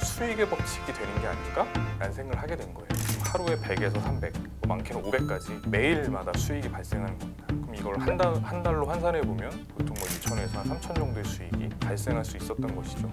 수익의 법칙이 되는 게 아닐까 라는 생각을 하게 된 거예요. 하루에 100에서 300, 뭐 많게는 500까지 매일마다 수익이 발생하는 겁니다. 그럼 이걸 한, 달, 한 달로 환산해 보면 보통 뭐 2천에서 한 3천 정도의 수익이 발생할 수 있었던 것이죠.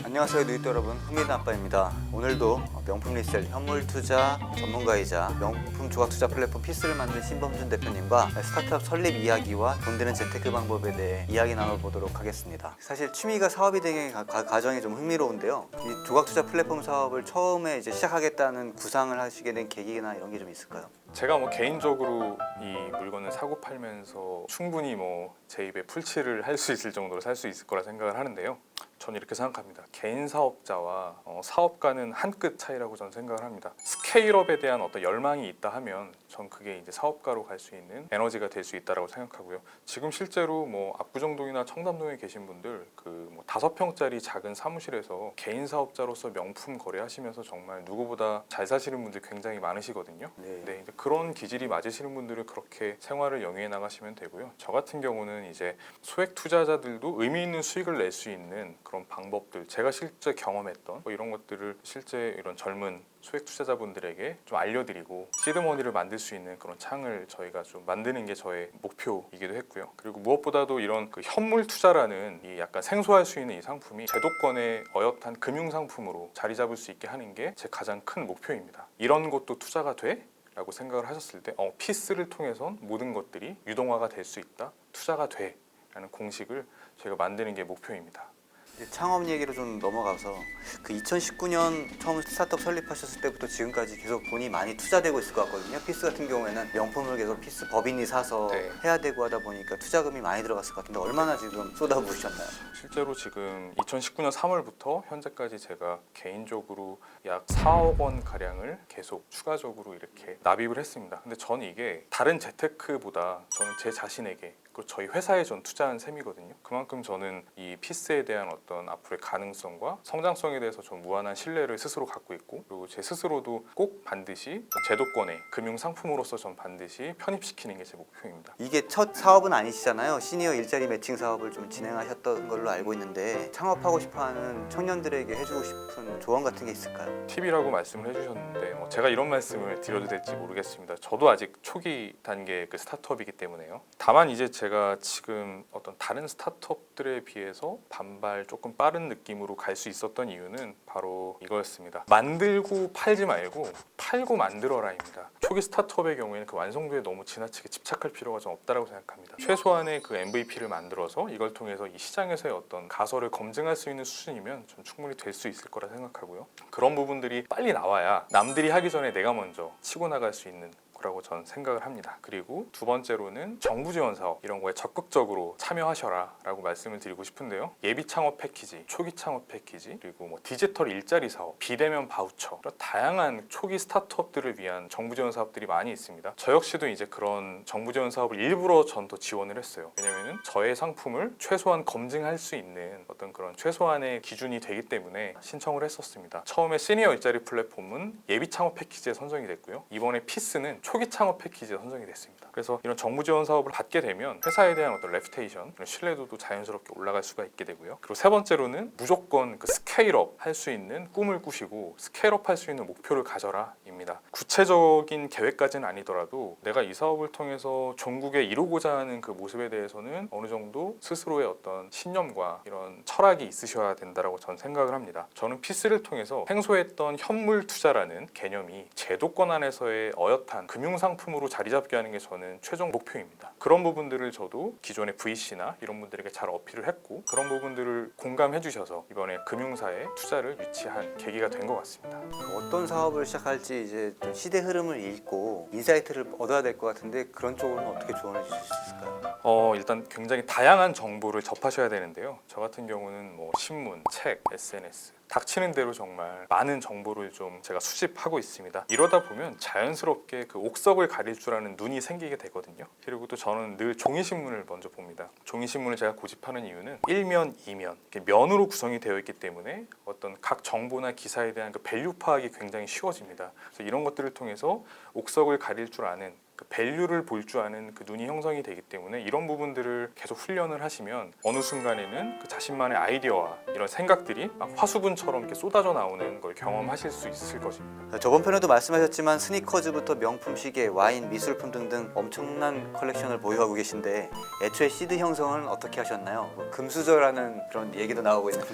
안녕하세요 누이또 여러분 흥미는 아빠입니다 오늘도 명품 리셀 현물 투자 전문가이자 명품 조각 투자 플랫폼 피스를 만든 신범준 대표님과 스타트업 설립 이야기와 돈 되는 재테크 방법에 대해 이야기 나눠보도록 하겠습니다 사실 취미가 사업이 되는 과정이 좀 흥미로운데요 이 조각 투자 플랫폼 사업을 처음에 이제 시작하겠다는 구상을 하시게 된 계기나 이런 게 좀 있을까요? 제가 뭐 개인적으로 이 물건을 사고 팔면서 충분히 뭐 제 입에 풀칠을 할 수 있을 정도로 살 수 있을 거라 생각을 하는데요. 저는 이렇게 생각합니다. 개인 사업자와 어, 사업가는 한 끗 차이라고 저는 생각을 합니다. 스케일업에 대한 어떤 열망이 있다 하면 전 그게 이제 사업가로 갈 수 있는 에너지가 될 수 있다라고 생각하고요. 지금 실제로 뭐 압구정동이나 청담동에 계신 분들 그뭐 다섯 평짜리 작은 사무실에서 개인 사업자로서 명품 거래하시면서 정말 누구보다 잘 사시는 분들 굉장히 많으시거든요. 네. 네, 이제 그런 기질이 맞으시는 분들은 그렇게 생활을 영위해 나가시면 되고요. 저 같은 경우는 이제 소액 투자자들도 의미 있는 수익을 낼 수 있는 그런 방법들, 제가 실제 경험했던 뭐 이런 것들을 실제 이런 젊은 소액 투자자분들에게 좀 알려드리고 시드머니를 만들 수 있는 그런 창을 저희가 좀 만드는 게 저의 목표이기도 했고요. 그리고 무엇보다도 이런 그 현물 투자라는 이 약간 생소할 수 있는 이 상품이 제도권의 어엿한 금융 상품으로 자리 잡을 수 있게 하는 게 제 가장 큰 목표입니다. 이런 것도 투자가 돼? 라고 생각을 하셨을 때 어, 피스를 통해선 모든 것들이 유동화가 될 수 있다 투자가 돼 라는 공식을 저희가 만드는 게 목표입니다 창업 얘기로 좀 넘어가서 그 2019년 처음 스타트업 설립하셨을 때부터 지금까지 계속 돈이 많이 투자되고 있을 것 같거든요. 피스 같은 경우에는 명품을 계속 피스 법인이 사서 네. 해야 되고 하다 보니까 투자금이 많이 들어갔을 것 같은데 얼마나 지금 쏟아부으셨나요? 실제로 지금 2019년 3월부터 현재까지 제가 개인적으로 약 4억 원 가량을 계속 추가적으로 이렇게 납입을 했습니다. 근데 저는 이게 다른 재테크보다 저는 제 자신에게 그리고 저희 회사에 전 투자한 셈이거든요. 그만큼 저는 이 피스에 대한 어떤 앞으로의 가능성과 성장성에 대해서 좀 무한한 신뢰를 스스로 갖고 있고 그리고 제 스스로도 꼭 반드시 제도권의 금융 상품으로서 전 반드시 편입시키는 게 제 목표입니다. 이게 첫 사업은 아니시잖아요. 시니어 일자리 매칭 사업을 좀 진행하셨던 걸로 알고 있는데 창업하고 싶어하는 청년들에게 해주고 싶은 조언 같은 게 있을까요? 팁이라고 말씀을 해주셨는데 뭐 제가 이런 말씀을 드려도 될지 모르겠습니다. 저도 아직 초기 단계 그 스타트업이기 때문에요. 다만 이제 제가 지금 어떤 다른 스타트업들에 비해서 반발 조금 빠른 느낌으로 갈 수 있었던 이유는 바로 이거였습니다. 만들고 팔지 말고 팔고 만들어라입니다. 초기 스타트업의 경우에는 그 완성도에 너무 지나치게 집착할 필요가 좀 없다라고 생각합니다. 최소한의 그 MVP를 만들어서 이걸 통해서 이 시장에서의 어떤 가설을 검증할 수 있는 수준이면 전 충분히 될 수 있을 거라 생각하고요. 그런 부분들이 빨리 나와야 남들이 하기 전에 내가 먼저 치고 나갈 수 있는 거라고 저는 생각을 합니다. 그리고 두 번째로는 정부 지원 사업 이런 거에 적극적으로 참여하셔라 라고 말씀을 드리고 싶은데요. 예비 창업 패키지, 초기 창업 패키지, 그리고 뭐 디지털 일자리 사업, 비대면 바우처 이런 다양한 초기 스타트업들을 위한 정부 지원 사업들이 많이 있습니다. 저 역시도 이제 그런 정부 지원 사업을 일부러 전더 지원을 했어요. 왜냐면은 저의 상품을 최소한 검증할 수 있는 어떤 그런 최소한의 기준이 되기 때문에 신청을 했었습니다. 처음에 시니어 일자리 플랫폼은 예비 창업 패키지에 선정이 됐고요. 이번에 피스는 초기 창업 패키지에 선정이 됐습니다. 그래서 이런 정부 지원 사업을 받게 되면 회사에 대한 어떤 레퓨테이션, 이런 신뢰도도 자연스럽게 올라갈 수가 있게 되고요. 그리고 세 번째로는 무조건 그 스케일업 할 수 있는 꿈을 꾸시고 스케일업 할 수 있는 목표를 가져라입니다. 구체적인 계획까지는 아니더라도 내가 이 사업을 통해서 전국에 이루고자 하는 그 모습에 대해서는 어느 정도 스스로의 어떤 신념과 이런 철학이 있으셔야 된다라고 저는 생각을 합니다. 저는 피스를 통해서 행소했던 현물 투자라는 개념이 제도권 안에서의 어엿한 금융 상품으로 자리 잡게 하는 게 저는 최종 목표입니다. 그런 부분들을 저도 기존의 VC나 이런 분들에게 잘 어필을 했고 그런 부분들을 공감해 주셔서 이번에 금융사에 투자를 유치한 계기가 된 것 같습니다. 어떤 사업을 시작할지 이제 좀 시대 흐름을 읽고 인사이트를 얻어야 될 것 같은데 그런 쪽으로는 어떻게 조언해 주실 수 있을까요? 어, 일단 굉장히 다양한 정보를 접하셔야 되는데요. 저 같은 경우는 뭐 신문, 책, SNS 닥치는 대로 정말 많은 정보를 좀 제가 수집하고 있습니다. 이러다 보면 자연스럽게 그 옥석을 가릴 줄 아는 눈이 생기게 되거든요. 그리고 또 저는 늘 종이 신문을 먼저 봅니다. 종이 신문을 제가 고집하는 이유는 일면, 이면 이렇게 면으로 구성이 되어 있기 때문에 어떤 각 정보나 기사에 대한 그 밸류 파악이 굉장히 쉬워집니다. 그래서 이런 것들을 통해서 옥석을 가릴 줄 아는 그 밸류를 볼 줄 아는 그 눈이 형성이 되기 때문에 이런 부분들을 계속 훈련을 하시면 어느 순간에는 그 자신만의 아이디어와 이런 생각들이 막 화수분처럼 이렇게 쏟아져 나오는 걸 경험하실 수 있을 것입니다. 저번 편에도 말씀하셨지만 스니커즈부터 명품 시계, 와인, 미술품 등등 엄청난 컬렉션을 보유하고 계신데 애초에 시드 형성은 어떻게 하셨나요? 뭐 금수저라는 그런 얘기도 나오고 있는데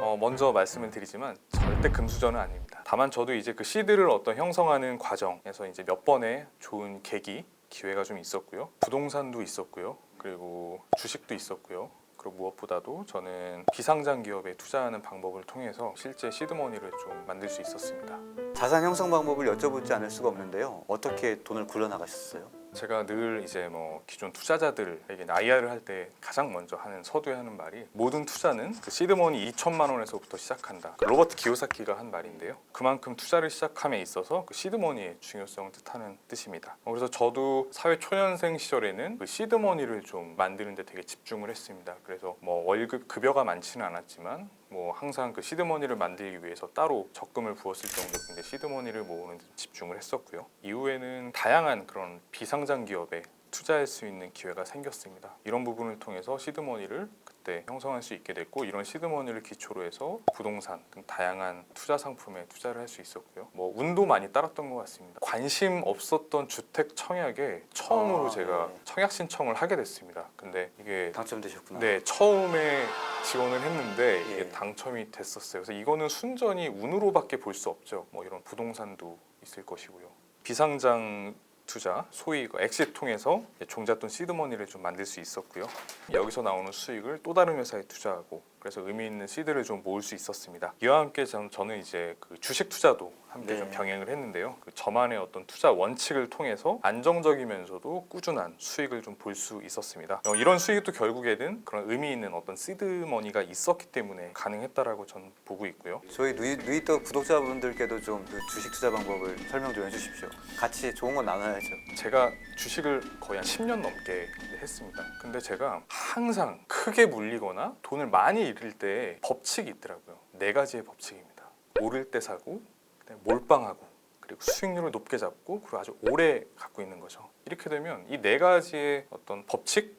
어, 먼저 말씀을 드리지만 절대 금수저는 아닙니다. 다만 저도 이제 그 시드를 어떤 형성하는 과정에서 이제 몇 번의 좋은 계기, 기회가 좀 있었고요. 부동산도 있었고요. 그리고 주식도 있었고요. 그리고 무엇보다도 저는 비상장 기업에 투자하는 방법을 통해서 실제 시드머니를 좀 만들 수 있었습니다. 자산 형성 방법을 여쭤보지 않을 수가 없는데요. 어떻게 돈을 굴려 나가셨어요? 제가 늘 이제 뭐 기존 투자자들에게 IR을 할 때 가장 먼저 하는 서두에 하는 말이 모든 투자는 그 시드머니 2천만 원에서부터 시작한다. 그 로버트 기요사키가 한 말인데요. 그만큼 투자를 시작함에 있어서 그 시드머니의 중요성을 뜻하는 뜻입니다. 어, 그래서 저도 사회 초년생 시절에는 그 시드머니를 좀 만드는데 되게 집중을 했습니다. 그래서 뭐 월급 급여가 많지는 않았지만 뭐 항상 그 시드머니를 만들기 위해서 따로 적금을 부었을 정도로 시드머니를 모으는 데 집중을 했었고요. 이후에는 다양한 그런 비상장 기업에 투자할 수 있는 기회가 생겼습니다. 이런 부분을 통해서 시드머니를 그 때 형성할 수 있게 됐고 이런 시드머니를 기초로 해서 부동산 등 다양한 투자 상품에 투자를 할 수 있었고요. 뭐 운도 많이 따랐던 것 같습니다. 관심 없었던 주택 청약에 처음으로 아, 제가 네. 청약 신청을 하게 됐습니다. 근데 이게 당첨되셨구나. 네, 처음에 지원을 했는데 이게 예. 당첨이 됐었어요. 그래서 이거는 순전히 운으로밖에 볼 수 없죠. 뭐 이런 부동산도 있을 것이고요. 비상장 투자, 소위 그 엑시 통해서 종잣돈 시드머니를 좀 만들 수 있었고요. 여기서 나오는 수익을 또 다른 회사에 투자하고 그래서 의미 있는 시드를 좀 모을 수 있었습니다. 이와 함께 전- 저는 이제 그 주식 투자도 함께 네. 좀 병행을 했는데요. 그 저만의 어떤 투자 원칙을 통해서 안정적이면서도 꾸준한 수익을 좀 볼 수 있었습니다. 어, 이런 수익도 결국에는 그런 의미 있는 어떤 시드머니가 있었기 때문에 가능했다라고 저는 보고 있고요. 저희 누이, 누이터 구독자분들께도 좀 그 주식 투자 방법을 설명 좀 해주십시오. 같이 좋은 건 나눠 야죠. 제가 주식을 거의 한 10년 넘게 했습니다. 근데 제가 항상 크게 물리거나 돈을 많이 잃을 때 법칙이 있더라고요. 네 가지의 법칙입니다. 오를 때 사고, 몰빵하고, 그리고 수익률을 높게 잡고, 그리고 아주 오래 갖고 있는 거죠. 이렇게 되면 이 네 가지의 어떤 법칙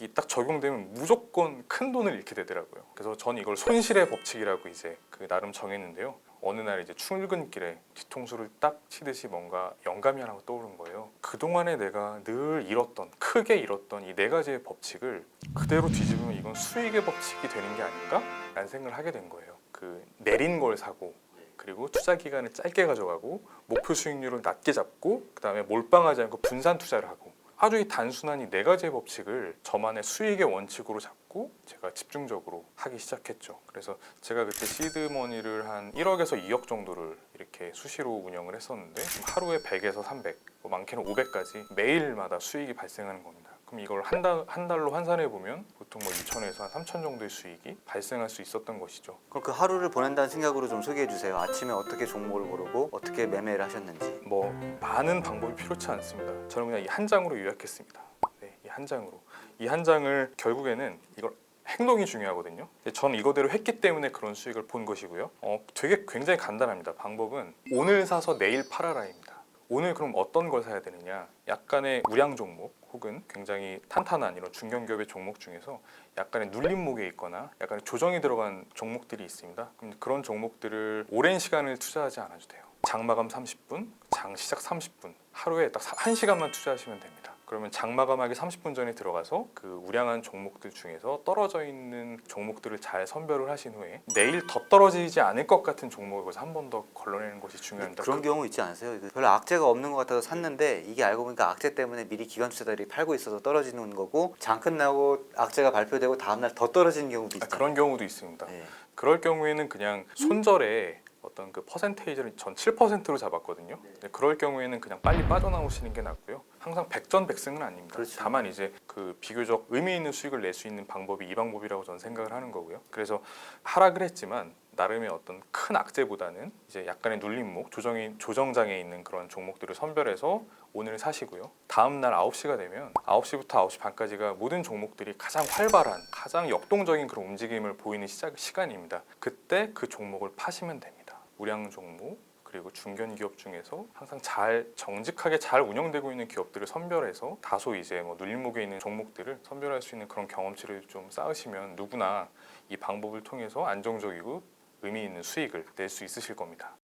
이딱 적용되면 무조건 큰 돈을 잃게 되더라고요. 그래서 전 이걸 손실의 법칙이라고 이제 그 나름 정했는데요. 어느 날 이제 출근길에 뒤통수를 딱 치듯이 뭔가 영감이 하나 떠오른 거예요. 그동안에 내가 늘 잃었던 크게 잃었던 이 네 가지의 법칙을 그대로 뒤집으면 이건 수익의 법칙이 되는 게 아닌가? 라는 생각을 하게 된 거예요. 그 내린 걸 사고 그리고 투자 기간을 짧게 가져가고 목표 수익률을 낮게 잡고 그 다음에 몰빵하지 않고 분산 투자를 하고 아주 이 단순한 이 네 가지의 법칙을 저만의 수익의 원칙으로 잡고 제가 집중적으로 하기 시작했죠. 그래서 제가 그때 시드머니를 한 1억에서 2억 정도를 이렇게 수시로 운영을 했었는데 하루에 100에서 300, 뭐 많게는 500까지 매일마다 수익이 발생하는 겁니다. 그럼 이걸 한, 달, 한 달로 환산해 보면 보통 뭐 2천에서 한 3천 정도의 수익이 발생할 수 있었던 것이죠. 그럼 그 하루를 보낸다는 생각으로 좀 소개해 주세요. 아침에 어떻게 종목을 고르고 어떻게 매매를 하셨는지. 뭐 많은 방법이 필요치 않습니다. 저는 그냥 이 한 장으로 요약했습니다. 네, 이 한 장으로. 이 한 장을 결국에는 이걸 행동이 중요하거든요. 저는 이거대로 했기 때문에 그런 수익을 본 것이고요. 어, 되게 굉장히 간단합니다. 방법은 오늘 사서 내일 팔아라입니다. 오늘 그럼 어떤 걸 사야 되느냐? 약간의 우량 종목 혹은 굉장히 탄탄한 이런 중견기업의 종목 중에서 약간의 눌림목에 있거나 약간의 조정이 들어간 종목들이 있습니다. 그럼 그런 종목들을 오랜 시간을 투자하지 않아도 돼요. 장 마감 30분, 장 시작 30분, 하루에 딱 1시간만 투자하시면 됩니다. 그러면 장마감하기 30분 전에 들어가서 그 우량한 종목들 중에서 떨어져 있는 종목들을 잘 선별을 하신 후에 내일 더 떨어지지 않을 것 같은 종목을 한 번 더 걸러내는 것이 중요합니다. 그런 경우 있지 않으세요? 그 별로 악재가 없는 것 같아서 샀는데 이게 알고 보니까 악재 때문에 미리 기관 투자들이 팔고 있어서 떨어지는 거고 장 끝나고 악재가 발표되고 다음날 더 떨어지는 경우도 아, 있잖아요. 그런 경우도 있습니다. 네. 그럴 경우에는 그냥 손절에 어떤 그 퍼센테이지를 전 7%로 잡았거든요. 근데 그럴 경우에는 그냥 빨리 빠져나오시는 게 낫고요. 항상 백전백승은 아닙니다. 그렇죠. 다만 이제 그 비교적 의미 있는 수익을 낼 수 있는 방법이 이 방법이라고 저는 생각을 하는 거고요. 그래서 하락을 했지만 나름의 어떤 큰 악재보다는 이제 약간의 눌림목, 조정이 조정장에 있는 그런 종목들을 선별해서 오늘 사시고요. 다음 날 9시가 되면 9시부터 9시 반까지가 모든 종목들이 가장 활발한, 가장 역동적인 그런 움직임을 보이는 시작 시간입니다. 그때 그 종목을 파시면 됩니다. 우량 종목 그리고 중견 기업 중에서 항상 잘 정직하게 잘 운영되고 있는 기업들을 선별해서 다소 이제 뭐 눌림목에 있는 종목들을 선별할 수 있는 그런 경험치를 좀 쌓으시면 누구나 이 방법을 통해서 안정적이고 의미 있는 수익을 낼 수 있으실 겁니다.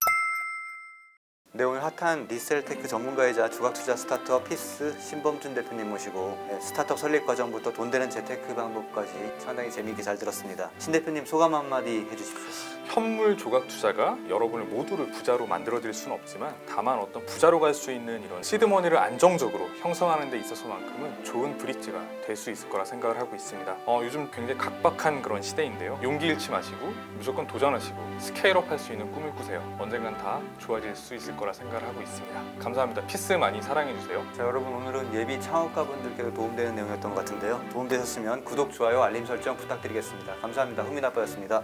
네 오늘 핫한 리셀테크 전문가이자 주각투자 스타트업 피스 신범준 대표님 모시고 네, 스타트업 설립 과정부터 돈 되는 재테크 방법까지 상당히 재미있게 잘 들었습니다. 신 대표님 소감 한마디 해주십시오. 현물 조각 투자가 여러분을 모두를 부자로 만들어 드릴 수는 없지만 다만 어떤 부자로 갈 수 있는 이런 시드머니를 안정적으로 형성하는 데 있어서만큼은 좋은 브릿지가 될 수 있을 거라 생각을 하고 있습니다. 어, 요즘 굉장히 각박한 그런 시대인데요. 용기 잃지 마시고 무조건 도전하시고 스케일업 할 수 있는 꿈을 꾸세요. 언젠간 다 좋아질 수 있을 거라 생각을 하고 있습니다. 감사합니다. 피스 많이 사랑해 주세요. 자 여러분 오늘은 예비 창업가분들께도 도움되는 내용이었던 것 같은데요. 도움되셨으면 구독, 좋아요, 알림 설정 부탁드리겠습니다. 감사합니다. 흥민 아빠였습니다.